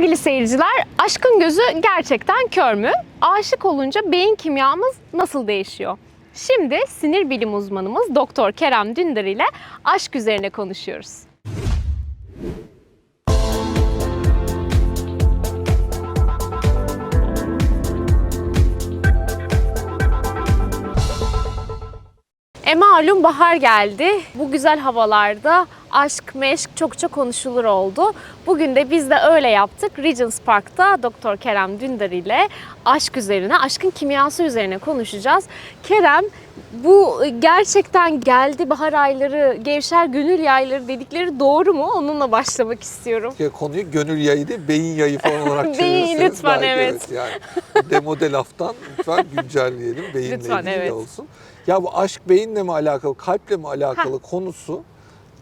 Sevgili seyirciler, aşkın gözü gerçekten kör mü? Aşık olunca beyin kimyamız nasıl değişiyor? Şimdi sinir bilim uzmanımız Doktor Kerem Dündar ile aşk üzerine konuşuyoruz. E malum bahar geldi. Bu güzel havalarda aşk meşk çokça konuşulur oldu. Bugün de biz de öyle yaptık. Regents Park'ta Doktor Kerem Dündar ile aşk üzerine, aşkın kimyası üzerine konuşacağız. Kerem bu gerçekten geldi bahar ayları, gevşer gönül yayları dedikleri doğru mu? Onunla başlamak istiyorum. Ya Konuyu gönül yayı değil, beyin yayı falan olarak Beyin, lütfen, belki evet. yani. Demode laftan lütfen güncelleyelim, beyinle Lütfen, ilgili evet. olsun. Ya bu aşk beyinle mi alakalı, kalple mi alakalı konusu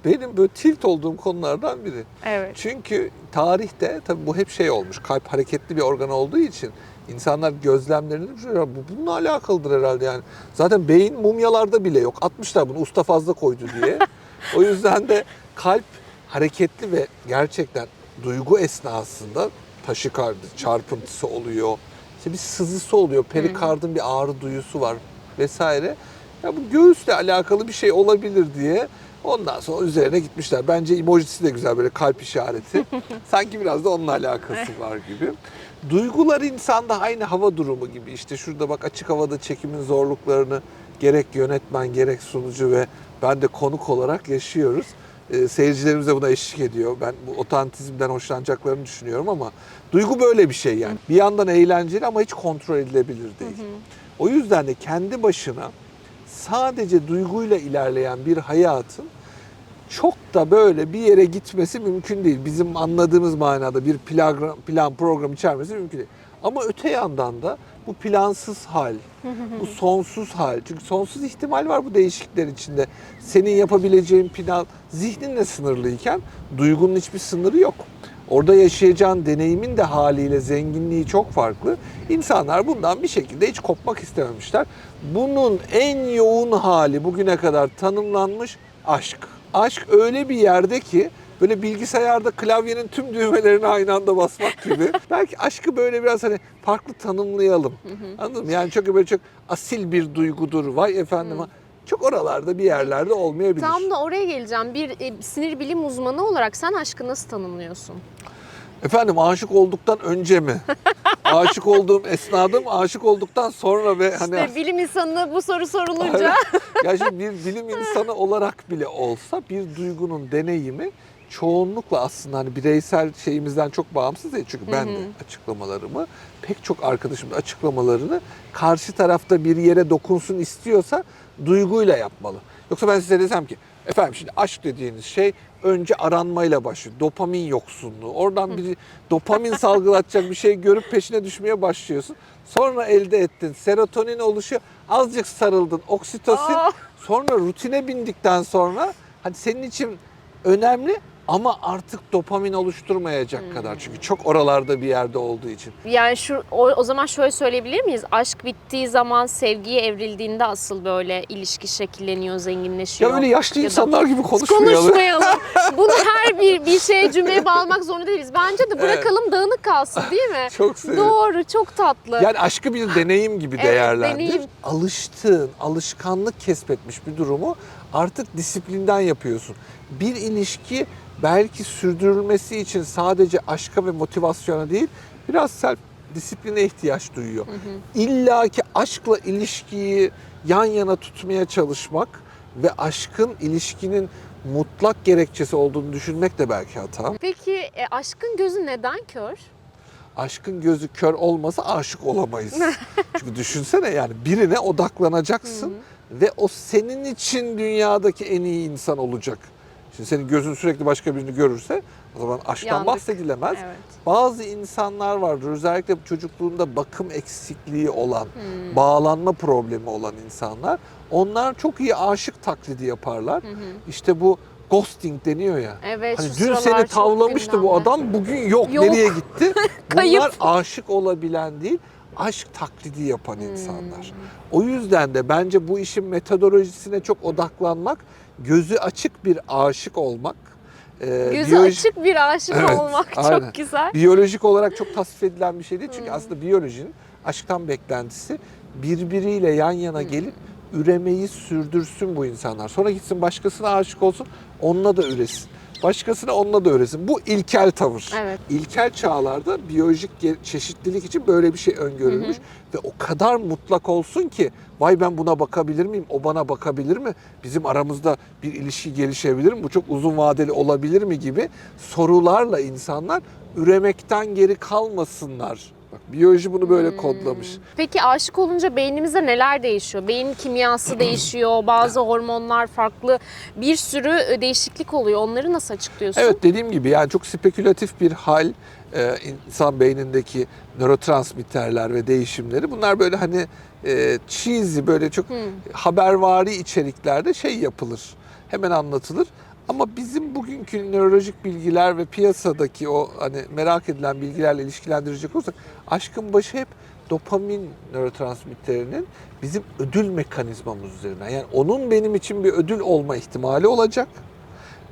benim böyle tilt olduğum konulardan biri. Evet. Çünkü tarihte tabii bu hep şey olmuş. Kalp hareketli bir organ olduğu için insanlar gözlemlerini. Bu bununla alakalıdır herhalde yani. Zaten beyin mumyalarda bile yok. Atmışlar bunu usta fazla koydu diye. o yüzden de kalp hareketli ve gerçekten duygu esnasında taşikardi, çarpıntısı oluyor. İşte bir sızısı oluyor. Perikardın bir ağrı duyusu var vesaire. Ya bu göğüsle alakalı bir şey olabilir diye ondan sonra üzerine gitmişler. Bence emojisi de güzel böyle kalp işareti. Sanki biraz da onunla alakası var gibi. Duygular insanda aynı hava durumu gibi. İşte şurada bak açık havada çekimin zorluklarını gerek yönetmen gerek sunucu ve ben de konuk olarak yaşıyoruz. Ee, seyircilerimiz de buna eşlik ediyor. Ben bu otantizmden hoşlanacaklarını düşünüyorum ama duygu böyle bir şey yani. Bir yandan eğlenceli ama hiç kontrol edilebilir değil. O yüzden de kendi başına sadece duyguyla ilerleyen bir hayatın çok da böyle bir yere gitmesi mümkün değil. Bizim anladığımız manada bir plan, plan program içermesi mümkün değil. Ama öte yandan da bu plansız hal, bu sonsuz hal. Çünkü sonsuz ihtimal var bu değişiklikler içinde. Senin yapabileceğin plan zihninle sınırlıyken duygunun hiçbir sınırı yok. Orada yaşayacağın deneyimin de haliyle zenginliği çok farklı. İnsanlar bundan bir şekilde hiç kopmak istememişler. Bunun en yoğun hali bugüne kadar tanımlanmış aşk. Aşk öyle bir yerde ki böyle bilgisayarda klavyenin tüm düğmelerini aynı anda basmak gibi. Belki aşkı böyle biraz hani farklı tanımlayalım. Anladın mı? Yani çok böyle çok asil bir duygudur. Vay efendim. Çok oralarda bir yerlerde olmayabilir. Tam da oraya geleceğim. Bir e, sinir bilim uzmanı olarak sen aşkı nasıl tanımlıyorsun? Efendim aşık olduktan önce mi? aşık olduğum esnada mı? Aşık olduktan sonra ve hani İşte bilim insanına bu soru sorulunca ya şimdi bir bilim insanı olarak bile olsa bir duygunun deneyimi çoğunlukla aslında hani bireysel şeyimizden çok bağımsız değil. Çünkü ben de açıklamalarımı, pek çok arkadaşım da açıklamalarını karşı tarafta bir yere dokunsun istiyorsa duyguyla yapmalı. Yoksa ben size desem ki efendim şimdi aşk dediğiniz şey önce aranmayla başlıyor. Dopamin yoksunluğu. Oradan bir dopamin salgılatacak bir şey görüp peşine düşmeye başlıyorsun. Sonra elde ettin. Serotonin oluşuyor. Azıcık sarıldın. Oksitosin. Sonra rutine bindikten sonra hadi senin için önemli ama artık dopamin oluşturmayacak kadar. Çünkü çok oralarda bir yerde olduğu için. yani şu o, o zaman şöyle söyleyebilir miyiz? Aşk bittiği zaman sevgiye evrildiğinde asıl böyle ilişki şekilleniyor, zenginleşiyor. Ya öyle yaşlı Ya da- insanlar gibi konuşmayalım. Konuşmayalım. Bunu her bir bir şeye cümleye bağlamak zorunda değiliz. Bence de bırakalım dağınık kalsın değil mi? Çok seviyorum. Doğru, çok tatlı. Yani aşkı bir deneyim gibi Evet, değerlendir. deneyim. Alıştığın, alışkanlık kesbetmiş bir durumu artık disiplinden yapıyorsun. Bir ilişki belki sürdürülmesi için sadece aşka ve motivasyona değil, biraz self disipline ihtiyaç duyuyor. İlla ki aşkla ilişkiyi yan yana tutmaya çalışmak ve aşkın ilişkinin mutlak gerekçesi olduğunu düşünmek de belki hata. Peki e, aşkın gözü neden kör? aşkın gözü kör olmasa aşık olamayız. Çünkü düşünsene yani birine odaklanacaksın ve o senin için dünyadaki en iyi insan olacak. Şimdi senin gözün sürekli başka birini görürse o zaman aşktan Yandık. bahsedilemez. Evet. Bazı insanlar vardır özellikle çocukluğunda bakım eksikliği olan, bağlanma problemi olan insanlar. Onlar çok iyi aşık taklidi yaparlar. İşte bu ghosting deniyor ya. Evet, Hani dün seni tavlamıştı bu adam bugün yok, Yok. nereye gitti? Bunlar aşık olabilen değil, aşk taklidi yapan insanlar. O yüzden de bence bu işin metodolojisine çok odaklanmak, gözü açık bir aşık olmak e, Gözü biyoloji- açık bir aşık Evet, olmak aynen. çok güzel. biyolojik olarak çok tasvip edilen bir şey değil. Çünkü Hmm. aslında biyolojinin aşktan beklentisi birbiriyle yan yana Hmm. gelip üremeyi sürdürsün bu insanlar. Sonra gitsin başkasına aşık olsun, onunla da üresin. Başkasına onunla da üresin. Bu ilkel tavır. Evet. İlkel çağlarda biyolojik çeşitlilik için böyle bir şey öngörülmüş ve o kadar mutlak olsun ki vay ben buna bakabilir miyim? O bana bakabilir mi? Bizim aramızda bir ilişki gelişebilir mi? Bu çok uzun vadeli olabilir mi gibi sorularla insanlar üremekten geri kalmasınlar. Biyoloji bunu böyle kodlamış. Peki aşık olunca beynimizde neler değişiyor? Beyin kimyası değişiyor, bazı hormonlar farklı, bir sürü e, değişiklik oluyor. Onları nasıl açıklıyorsun? Evet dediğim gibi yani çok spekülatif bir hal e, insan beynindeki nörotransmitterler ve değişimleri. Bunlar böyle hani e, cheesy böyle çok Hmm. habervari içeriklerde şey yapılır. Hemen anlatılır. Ama bizim bugünkü nörolojik bilgiler ve piyasadaki o hani merak edilen bilgilerle ilişkilendirecek olursak aşkın başı hep dopamin nörotransmitterinin bizim ödül mekanizmamız üzerinden. Yani onun benim için bir ödül olma ihtimali olacak.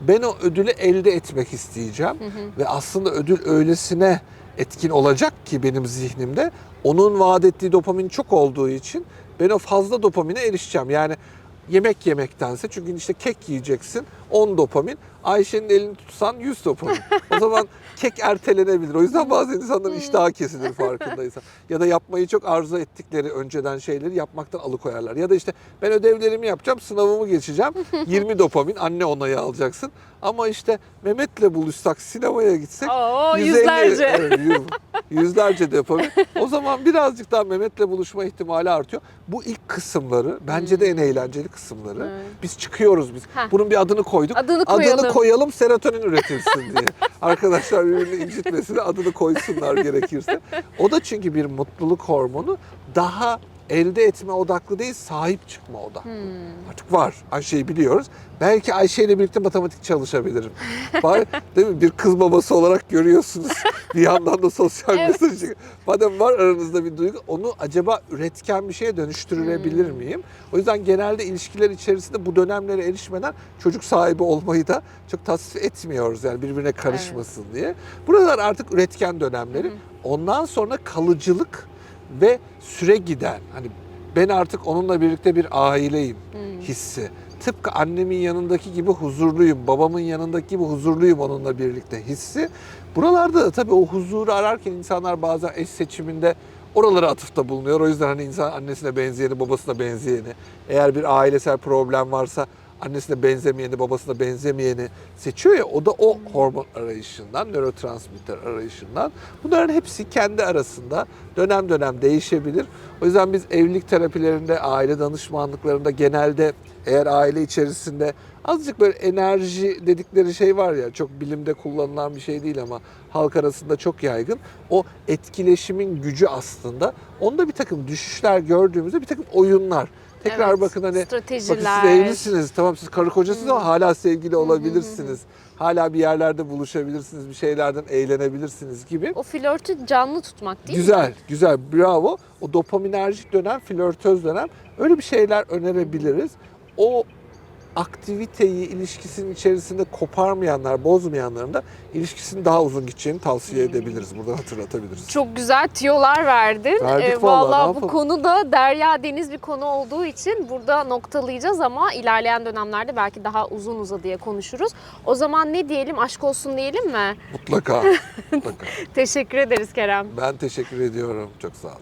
Ben o ödülü elde etmek isteyeceğim ve aslında ödül öylesine etkin olacak ki benim zihnimde onun vaat ettiği dopamin çok olduğu için ben o fazla dopamine erişeceğim. Yani yemek yemektense çünkü işte kek yiyeceksin 10 dopamin Ayşe'nin elini tutsan 100 dopamin. O zaman kek ertelenebilir. O yüzden bazı insanların iştahı kesilir farkındaysan. Ya da yapmayı çok arzu ettikleri önceden şeyleri yapmaktan alıkoyarlar. Ya da işte ben ödevlerimi yapacağım, sınavımı geçeceğim. 20 dopamin anne onayı alacaksın. Ama işte Mehmet'le buluşsak, sinemaya gitsek Oo, 150 yüzlerce. evet, yüz- yüzlerce dopamin. O zaman birazcık daha Mehmet'le buluşma ihtimali artıyor. Bu ilk kısımları bence de en eğlenceli kısımları. Hmm. Evet. Biz çıkıyoruz biz. Heh. Bunun bir adını koyduk. Adını koyalım. koyalım serotonin üretilsin diye. Arkadaşlar birbirini incitmesine adını koysunlar gerekirse. O da çünkü bir mutluluk hormonu daha elde etme odaklı değil sahip çıkma odaklı. Hmm. Artık var. Ayşe'yi biliyoruz. Belki Ayşe ile birlikte matematik çalışabilirim. Var, değil mi? Bir kız babası olarak görüyorsunuz. Bir yandan da sosyal Evet. mesaj. çıkıyor. Madem var aranızda bir duygu, onu acaba üretken bir şeye dönüştürebilir Hmm. miyim? O yüzden genelde ilişkiler içerisinde bu dönemlere erişmeden çocuk sahibi olmayı da çok tasvip etmiyoruz. Yani birbirine karışmasın diye. Buralar artık üretken dönemleri. Hı. Ondan sonra kalıcılık ve süre giden. Hani ben artık onunla birlikte bir aileyim Hmm. hissi. Tıpkı annemin yanındaki gibi huzurluyum, babamın yanındaki gibi huzurluyum onunla birlikte hissi. Buralarda da tabii o huzuru ararken insanlar bazen eş seçiminde oralara atıfta bulunuyor. O yüzden hani insan annesine benzeyeni, babasına benzeyeni, eğer bir ailesel problem varsa annesine benzemeyeni, babasına benzemeyeni seçiyor ya o da o hormon arayışından, nörotransmitter arayışından. Bunların hepsi kendi arasında dönem dönem değişebilir. O yüzden biz evlilik terapilerinde, aile danışmanlıklarında genelde eğer aile içerisinde azıcık böyle enerji dedikleri şey var ya çok bilimde kullanılan bir şey değil ama halk arasında çok yaygın. O etkileşimin gücü aslında. Onda bir takım düşüşler gördüğümüzde bir takım oyunlar. Tekrar Evet, bakın hani stratejiler. bakın siz evlisiniz tamam siz karı kocasınız ama hala sevgili olabilirsiniz. Hala bir yerlerde buluşabilirsiniz, bir şeylerden eğlenebilirsiniz gibi. O flörtü canlı tutmak değil mi? Güzel, güzel. Bravo. O dopaminerjik dönem, flörtöz dönem. Öyle bir şeyler önerebiliriz. O aktiviteyi ilişkisinin içerisinde koparmayanlar, bozmayanların da ilişkisinin daha uzun gideceğini tavsiye edebiliriz. Burada hatırlatabiliriz. Çok güzel tiyolar verdin. Verdik Ee, vallahi, vallahi bu konu da derya deniz bir konu olduğu için burada noktalayacağız ama ilerleyen dönemlerde belki daha uzun uzadıya konuşuruz. O zaman ne diyelim? Aşk olsun diyelim mi? Mutlaka. mutlaka. Teşekkür ederiz Kerem. Ben teşekkür ediyorum. Çok sağ olun.